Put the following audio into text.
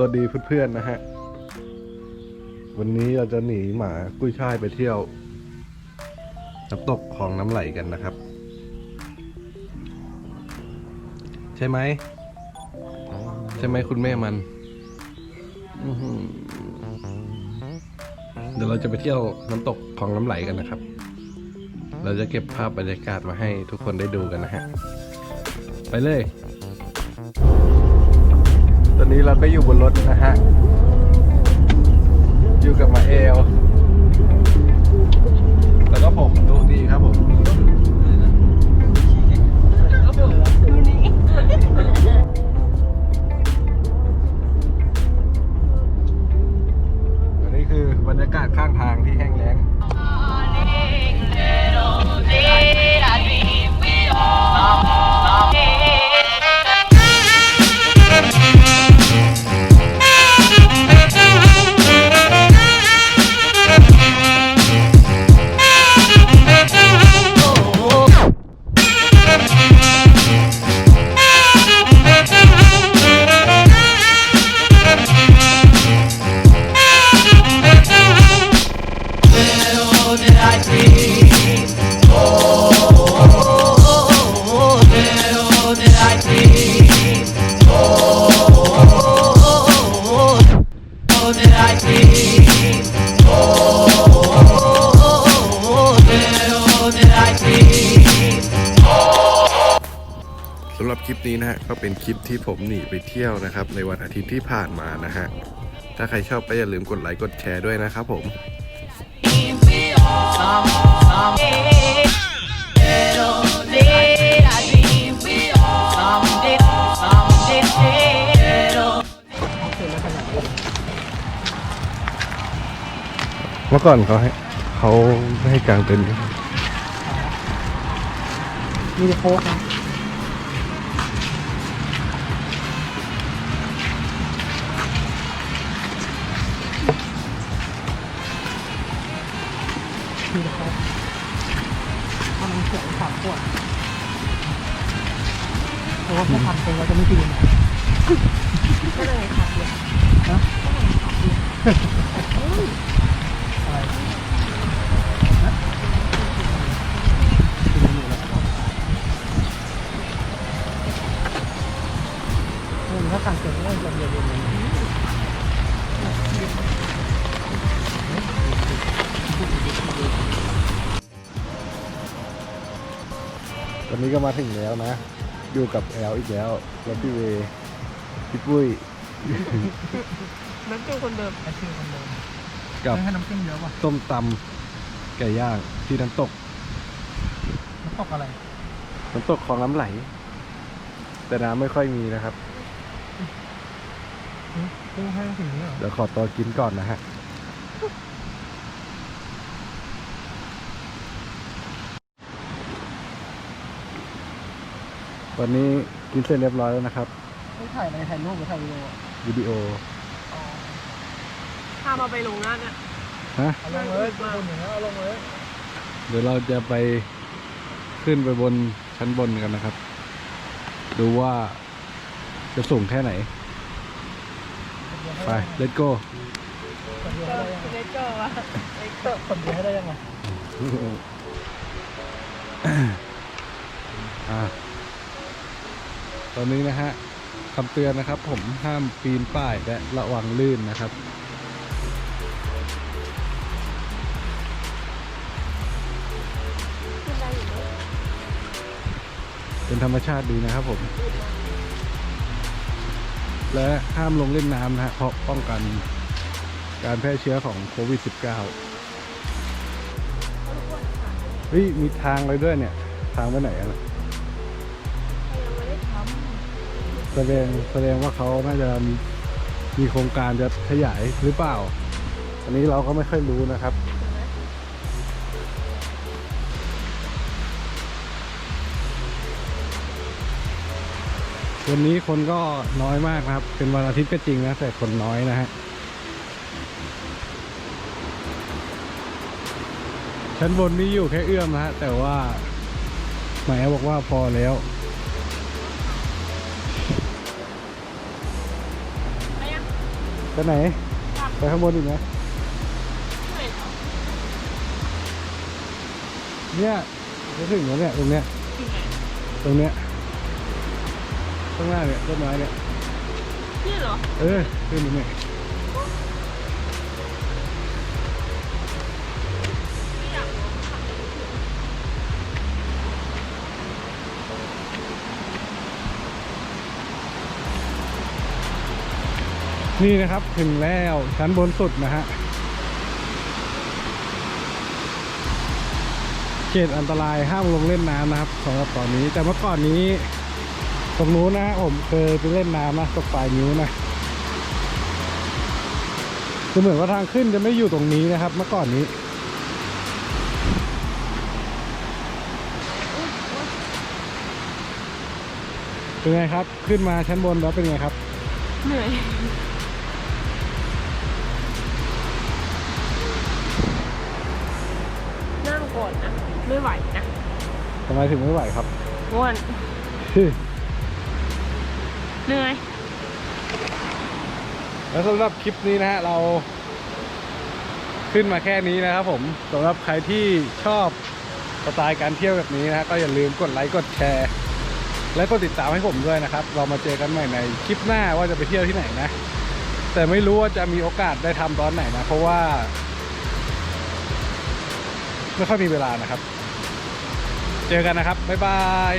สวัสดีเพื่อนๆนะฮะ วันนี้เราจะหนีหมากุ้ยช่ายไปเที่ยวน้ำตกของน้ำไหลกันนะครับ ใช่ไหม ใช่ไหมคุณแม่มัน เดี๋ยวเราจะไปเที่ยวน้ำตกของน้ำไหลกันนะครับ เราจะเก็บภาพบรรยากาศมาให้ทุกคนได้ดูกันนะฮะ ไปเลย ตอนนี้เราก็อยู่บนรถนะฮะ อยู่กับมาเอล แล้วก็ผมดูดีครับผมอันนี้คือบรรยากาศข้างทางที่แห้งแล้ง สำหรับคลิปนี้นะฮะก็เป็นคลิปที่ผมหนีไปเที่ยวนะครับ ในวันอาทิตย์ที่ผ่านมานะฮะ ถ้าใครชอบก็อย่าลืมกดไลค์กดแชร์ด้วยนะครับผม เมื่อก่อนเขาให้เขาไม่ให้กางเต็นท์มีแต่โค้กนะ มีแต่โค้กถ้ามันเสียสามขวดเพราะว่าถ้าทำเป็นเราจะไม่กินนะก็เลยค่ะเดียวนะอะไรนะกินอยู่แล้วเออถ้าการเกิดก็จะเรียนเรียนเตอนนี้ก็มาถึงแล้วนะ อยู่กับแอลอีกแล้วแล้วพี่เวย์พี่ปุ้ยน้ำจิ้มคนเดิมไอ้ชื่อคนเดิมกับไม่ให้น้ำจิ้มเยอะป่ะส้มตำไก่ย่างที่น้ำตกน้ำตกอะไรน้ำตกของน้ำไหล แต่น้ำไม่ค่อยมีนะครับกุ้งให้ถึงนี้เหรอเดี๋ยวขอตัวกินก่อนนะฮะ วันนี้กินเสร็จเรียบร้อยแล้วนะครับ ไม่ถ่ายในถ่ายรูปหรือถ่ายวิดีโอวิดีโอพามาไปลงนั่นเนี่ยฮะเอาลงเลยคนอย่างนี้เอาลงเลยเดี๋ยวเราจะไปขึ้นไปบนชั้นบนกันนะครับ ดูว่าจะสูงแค่ไหน ไป let's go คนเดียวก็ให้ได้ยังเลเกอร์วะเลเกอร์คนเดียวให้ได้ยังไง อะต อนนี้นะฮะคำเตือนนะครับผมห้ามปีนป้ายและระวังลื่นนะครับเป็นธรรมชาติดีนะครับผม และห้ามลงเล่นน้ำนะฮะเพราะป้องกันการแพร่เชื้อของโควิด -19 เฮ้ยมีทางเลยด้วยเนี่ย ทางไปไหนอะ แสดงแสดงว่าเขาน่าจะมีโครงการจะขยายหรือเปล่า อันนี้เราก็ไม่ค่อยรู้นะครับ วันนี้คนก็น้อยมากนะครับ เป็นวันอาทิตย์ก็จริงนะ แต่คนน้อยนะฮะ ชั้นบนนี่อยู่แค่เอื้อมนะฮะ แต่ว่าหมายบอกว่าพอแล้ว ไปยังไปไหน ไปข้างบนอีกไหมเนี่ยจะถึงแล้วเนี่ยตรงเนี้ยตรงเนี้ยข้างหน้าเนี่ยต้นไม้เนี่ยนี่เหรอ เออขึ้นตรงนี้ นี่นะครับถึงแล้วชั้นบนสุดนะฮะเขตอันตรายห้ามลงเล่นน้ำนะครับสำหรับตอนนี้แต่เมื่อก่อนนี้ตรงนู้นนะผมเคยไปเล่นน้ำนะตกปลายนิ้วนะคือเหมือนว่าทางขึ้นจะไม่อยู่ตรงนี้นะครับ เมื่อก่อนนี้เป็นไงครับ ขึ้นมาชั้นบนแล้วเป็นไงครับ เหนื่อย ก่อนนะไม่ไหวนะทำไมถึงไม่ไหวครับง่วนเหนื่อยแล้วสำหรับคลิปนี้นะฮะเรา ขึ้นมาแค่นี้นะครับผมสำหรับใครที่ชอบสไตล์การเที่ยวแบบนี้นะฮะก็อย่าลืมกดไลค์กดแชร์ และกดติดตามให้ผมด้วยนะครับ เรามาเจอกันใหม่ในคลิปหน้าว่าจะไปเที่ยวที่ไหนนะ แต่ไม่รู้ว่าจะมีโอกาสได้ทำตอนไหนนะ เพราะว่า ไม่ค่อยมีเวลานะครับ เจอกันนะครับ บ๊ายบาย